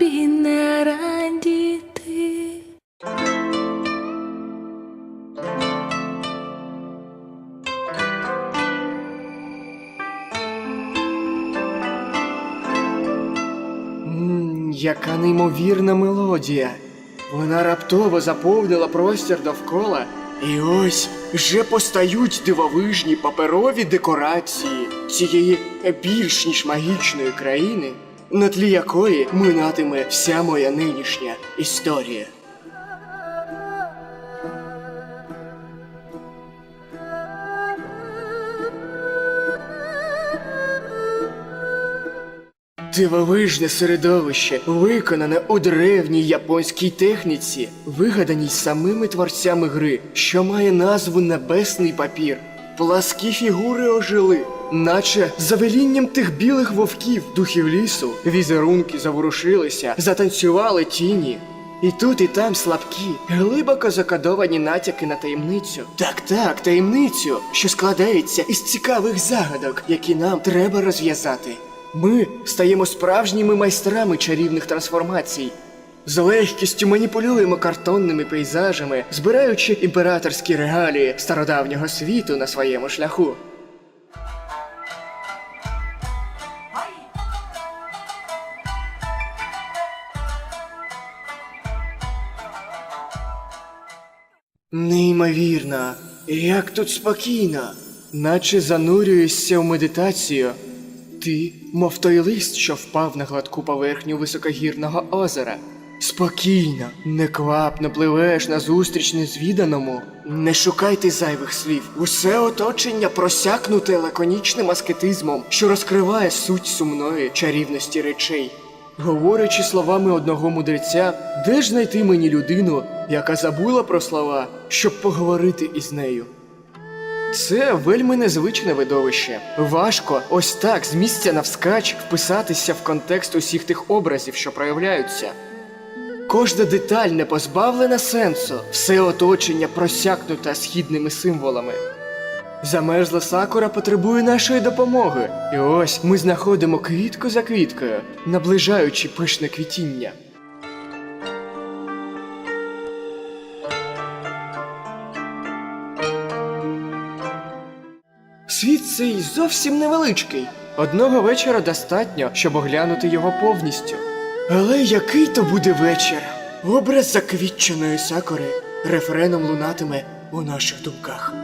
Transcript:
тобі не радіти. Яка неймовірна мелодія. Вона раптово заповнила простір довкола, і ось вже постають дивовижні паперові декорації цієї більш ніж магічної країни на тлі якої минатиме вся моя нинішня історія. Дивовижне середовище, виконане у древній японській техніці, вигаданій самими творцями гри, що має назву Небесний папір. Пласкі фігури ожили, наче за велінням тих білих вовків, духів лісу, візерунки заворушилися, затанцювали тіні. І тут, і там слабкі, глибоко закодовані натяки на таємницю. Так, так, таємницю, що складається із цікавих загадок, які нам треба розв'язати. Ми стаємо справжніми майстрами чарівних трансформацій. З легкістю маніпулюємо картонними пейзажами, збираючи імператорські регалії стародавнього світу на своєму шляху. Неймовірно, як тут спокійно, наче занурюєшся в медитацію. Ти, мов той лист, що впав на гладку поверхню високогірного озера. Спокійно, неквапно пливеш назустріч незвіданому. Не шукайте зайвих слів. Усе оточення просякнуте лаконічним аскетизмом, що розкриває суть сумної чарівності речей. Говорячи словами одного мудреця, де ж знайти мені людину, яка забула про слова, щоб поговорити із нею? Це вельми незвичне видовище. Важко ось так з місця навскач вписатися в контекст усіх тих образів, що проявляються. Кожна деталь не позбавлена сенсу, все оточення просякнуте східними символами. Замерзла сакура потребує нашої допомоги. І ось ми знаходимо квітку за квіткою, наближаючи пишне квітіння. Світ цей зовсім невеличкий. Одного вечора достатньо, щоб оглянути його повністю. Але який то буде вечір? Образ заквітченої сакури рефреном лунатиме у наших думках.